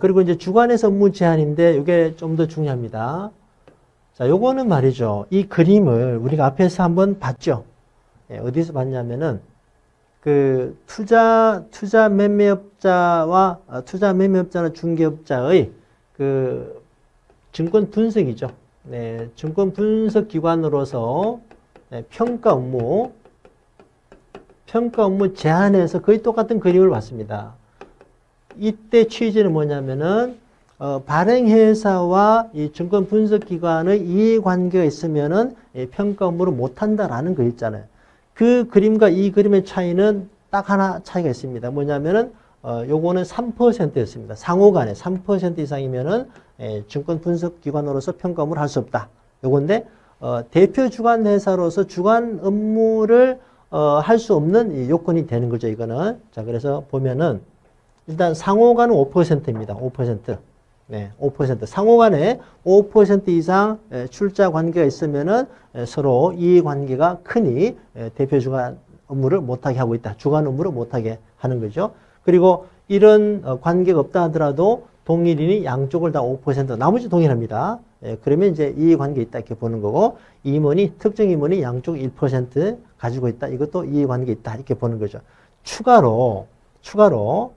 그리고 이제 주관에서 업무 제한인데 이게 좀 더 중요합니다. 자, 요거는 말이죠. 이 그림을 우리가 앞에서 한번 봤죠. 예, 어디서 봤냐면은 그 투자 투자 매매업자와 어, 투자 매매업자나 중개업자의 그 증권 분석이죠. 네, 증권 분석 기관으로서 네, 평가 업무 평가 업무 제한에서 거의 똑같은 그림을 봤습니다. 이때 취지는 뭐냐면은 어, 발행회사와 이 증권 분석기관의 이해관계가 있으면은 이 평가 업무를 못한다라는 거 있잖아요. 그 그림과 이 그림의 차이는 딱 하나 차이가 있습니다. 뭐냐면은 어, 요거는 3%였습니다. 상호간에 3% 이상이면은 에, 증권 분석기관으로서 평가 업무를 할 수 없다. 요건데 어, 대표 주관 회사로서 주관 업무를 어, 할 수 없는 이 요건이 되는 거죠. 이거는 자 그래서 보면은 일단 상호간은 5%입니다. 5%. 네, 5%. 상호간에 5% 이상 에, 출자 관계가 있으면은 에, 서로 이해 관계가 크니 에, 대표 주관 업무를 못하게 하고 있다. 주관 업무를 못하게 하는 거죠. 그리고 이런 어, 관계가 없다 하더라도 동일인이 양쪽을 다 5% 나머지 동일합니다. 예, 그러면 이제 이해 관계 있다 이렇게 보는 거고 임원이 특정 임원이 양쪽 1% 가지고 있다. 이것도 이해 관계 있다 이렇게 보는 거죠. 추가로 추가로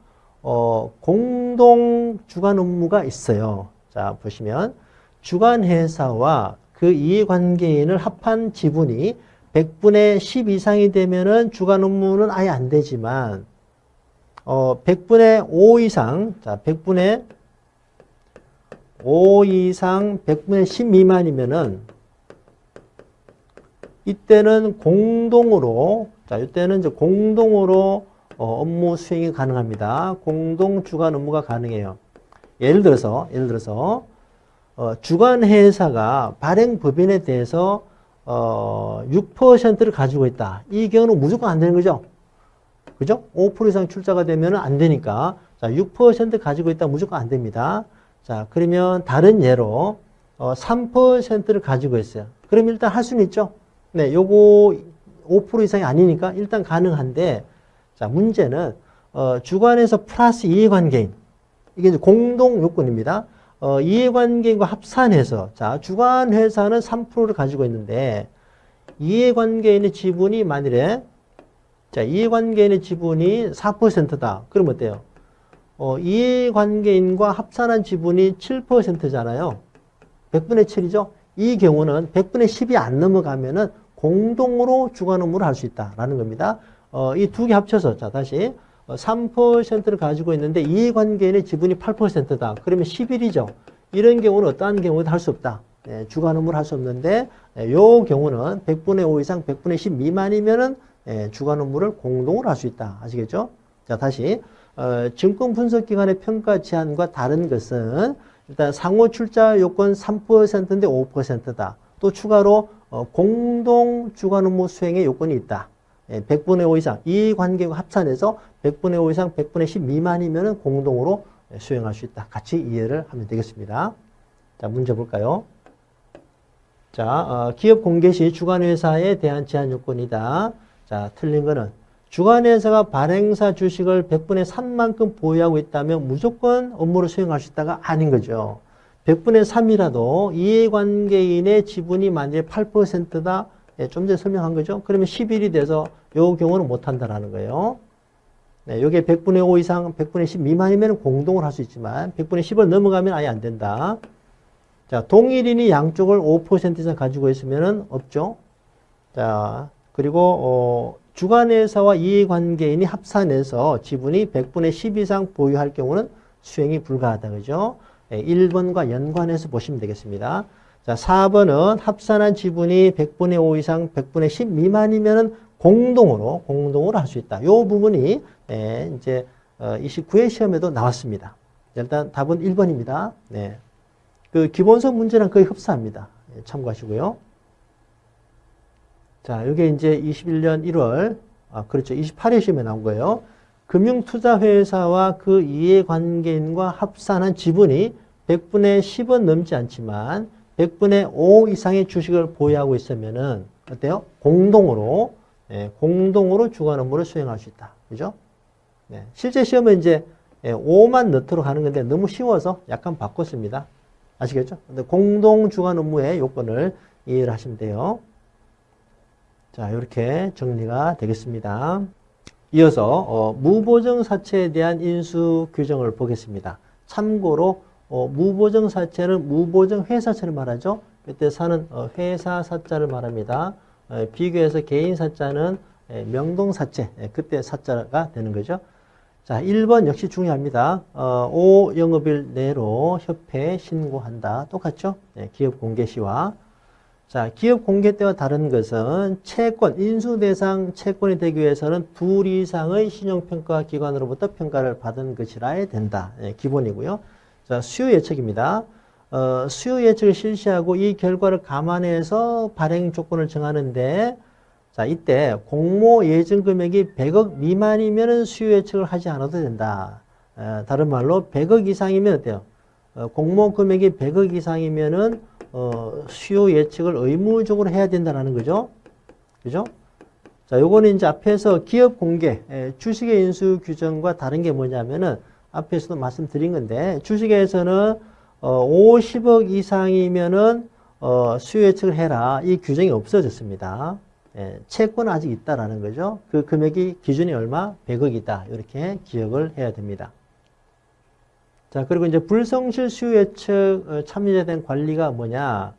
어, 공동 주관 업무가 있어요. 자, 보시면 주관 회사와 그 이해관계인을 합한 지분이 100분의 10 이상이 되면은 주관 업무는 아예 안 되지만 어, 100분의 5 이상, 자, 100분의 5 이상 100분의 10 미만이면은 이때는 공동으로, 자, 이때는 이제 공동으로 어, 업무 수행이 가능합니다. 공동 주관 업무가 가능해요. 예를 들어서, 예를 들어서, 어, 주관 회사가 발행 법인에 대해서 어, 6%를 가지고 있다. 이 경우는 무조건 안 되는 거죠. 그죠? 5% 이상 출자가 되면 안 되니까. 자, 6% 가지고 있다 무조건 안 됩니다. 자, 그러면 다른 예로 어, 3%를 가지고 있어요. 그럼 일단 할 수는 있죠. 네, 요거 5% 이상이 아니니까 일단 가능한데 자, 문제는 어, 주관에서 플러스 이해관계인 이게 이제 공동 요건입니다. 어, 이해관계인과 합산해서 자, 주관 회사는 3%를 가지고 있는데 이해관계인의 지분이 만일에 자, 이해관계인의 지분이 4%다. 그럼 어때요? 어, 이해관계인과 합산한 지분이 7%잖아요. 100분의 7이죠? 이 경우는 100분의 10이 안 넘어가면은 공동으로 주관 업무를 할 수 있다라는 겁니다. 어, 이 두 개 합쳐서, 자, 다시. 어, 3%를 가지고 있는데 이해관계인의 지분이 8%다. 그러면 11이죠. 이런 경우는 어떠한 경우도 할 수 없다. 예, 업무를 할수 없는데, 예, 요 경우는 100분의 5 이상 100분의 10 미만이면은 예, 주관 업무를 공동으로 할 수 있다. 아시겠죠? 자, 다시. 어, 증권 분석기관의 평가 제한과 다른 것은 일단 상호 출자 요건 3%인데 5%다. 또 추가로 어, 공동 주관 업무 수행의 요건이 있다. 예, 100분의 5 이상 이 관계가 합산해서 100분의 5 이상 100분의 10 미만이면 공동으로 수행할 수 있다. 같이 이해를 하면 되겠습니다. 자, 문제 볼까요? 자, 어, 기업 공개 시 주관회사에 대한 제한 요건이다. 자, 틀린 거는 주관회사가 발행사 주식을 100분의 3만큼 보유하고 있다면 무조건 업무를 수행할 수 있다가 아닌 거죠. 100분의 3이라도 이해관계인의 지분이 만약에 8%다. 예, 좀 전에 설명한 거죠. 그러면 11이 돼서 요 경우는 못한다라는 거예요. 네, 요게 100분의 5 이상 100분의 10 미만이면 공동을 할 수 있지만 100분의 10을 넘어가면 아예 안 된다. 자, 동일인이 양쪽을 5% 이상 가지고 있으면 없죠. 자, 그리고 어, 주관회사와 이해관계인이 합산해서 지분이 100분의 10 이상 보유할 경우는 수행이 불가하다. 그죠? 예, 1번과 연관해서 보시면 되겠습니다. 자, 4번은 합산한 지분이 100분의 5 이상 100분의 10 미만이면은 공동으로, 공동으로 할 수 있다. 요 부분이, 예, 이제, 어, 29회 시험에도 나왔습니다. 일단 답은 1번입니다. 네. 그 기본서 문제랑 거의 흡사합니다. 예, 참고하시고요. 자, 이게 이제 21년 1월, 아, 그렇죠. 28회 시험에 나온 거예요. 금융투자회사와 그 이해관계인과 합산한 지분이 100분의 10은 넘지 않지만 100분의 5 이상의 주식을 보유하고 있으면은 어때요? 공동으로 예, 공동으로 주관 업무를 수행할 수 있다. 그죠? 네, 실제 시험은 이제 예, 5만 넣도록 하는 건데 너무 쉬워서 약간 바꿨습니다. 아시겠죠? 근데 공동 주간 업무의 요건을 이해를 하시면 돼요. 자, 이렇게 정리가 되겠습니다. 이어서 어, 무보정 사채에 대한 인수 규정을 보겠습니다. 참고로 어, 무보정 사채는 무보정 회사채를 말하죠. 그때 사는 어, 회사 사자를 말합니다. 어, 비교해서 개인 사자는 예, 명동 사채, 예, 그때 사자가 되는 거죠. 자, 1번 역시 중요합니다. 어, 5 영업일 내로 협회에 신고한다. 똑같죠? 네, 기업 공개 시와. 자, 기업 공개 때와 다른 것은 채권, 인수 대상 채권이 되기 위해서는 둘 이상의 신용평가 기관으로부터 평가를 받은 것이라 해야 된다. 예, 기본이고요. 자, 수요 예측입니다. 어, 수요 예측을 실시하고 이 결과를 감안해서 발행 조건을 정하는데 자, 이때 공모 예증 금액이 100억 미만이면 수요 예측을 하지 않아도 된다. 어, 다른 말로 100억 이상이면 어때요? 어, 공모 금액이 100억 이상이면은 어, 수요 예측을 의무적으로 해야 된다는 거죠. 그죠? 자, 요거는 이제 앞에서 기업 공개, 에, 주식의 인수 규정과 다른 게 뭐냐면은 앞에서도 말씀드린 건데 주식에서는 어, 50억 이상이면은 어, 수요 예측을 해라. 이 규정이 없어졌습니다. 예, 채권은 아직 있다라는 거죠. 그 금액이 기준이 얼마? 100억이다. 이렇게 기억을 해야 됩니다. 자, 그리고 이제 불성실 수요 예측 어, 참여자에 관리가 뭐냐?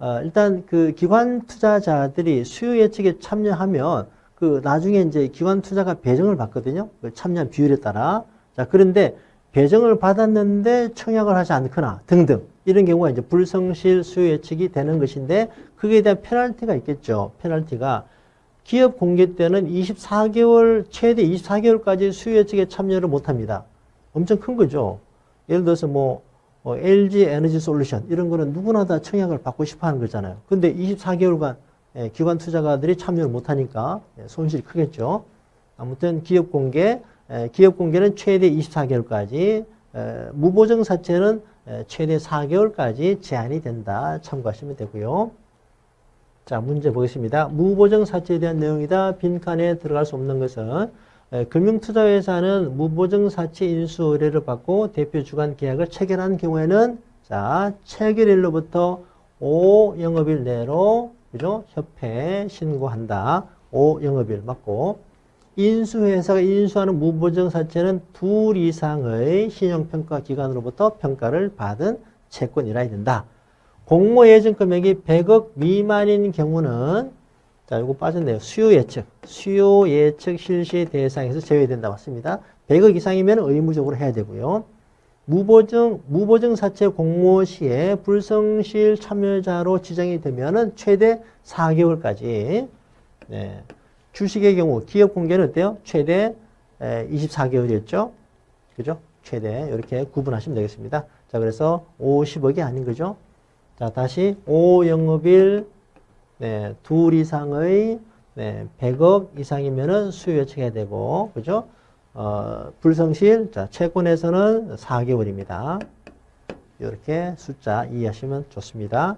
어, 일단 그 기관 투자자들이 수요 예측에 참여하면 그 나중에 이제 기관 투자가 배정을 받거든요. 그 참여한 비율에 따라. 자, 그런데 배정을 받았는데 청약을 하지 않거나 등등 이런 경우가 이제 불성실 수요 예측이 되는 것인데 그에 대한 페널티가 있겠죠. 페널티가 기업 공개 때는 24개월 최대 24개월까지 수요 예측에 참여를 못 합니다. 엄청 큰 거죠. 예를 들어서 뭐 어, LG 에너지 솔루션 이런 거는 누구나 다 청약을 받고 싶어 하는 거잖아요. 근데 24개월간 예, 기관 투자가들이 참여를 못 하니까 예, 손실이 크겠죠. 아무튼 기업 공개, 예, 기업 공개는 최대 24개월까지, 에, 무보정 사채는 에, 최대 4개월까지 제한이 된다. 참고하시면 되고요. 자, 문제 보겠습니다. 무보정 사채에 대한 내용이다. 빈칸에 들어갈 수 없는 것은 에, 금융투자회사는 무보정 사채 인수 의뢰를 받고 대표 주간 계약을 체결한 경우에는 자, 체결일로부터 5 영업일 내로 그죠? 협회에 신고한다. 5 영업일 맞고 인수회사가 인수하는 무보정 사채는 둘 이상의 신용평가 기관으로부터 평가를 받은 채권이라 된다. 공모 예정 금액이 100억 미만인 경우는 자, 이거 빠졌네요. 수요 예측. 수요 예측 실시 대상에서 제외된다. 맞습니다. 100억 이상이면 의무적으로 해야 되고요. 무보증, 무보증 사채 공모 시에 불성실 참여자로 지정이 되면은 최대 4개월까지, 네. 주식의 경우 기업 공개는 어때요? 최대 24개월이었죠? 그죠? 최대 이렇게 구분하시면 되겠습니다. 자, 그래서 50억이 아닌 거죠? 자, 다시 5영업일 네, 둘 이상의 네, 100억 이상이면은 수요 예측해야 되고, 그죠? 어, 불성실, 자, 채권에서는 4개월입니다. 이렇게 숫자 이해하시면 좋습니다.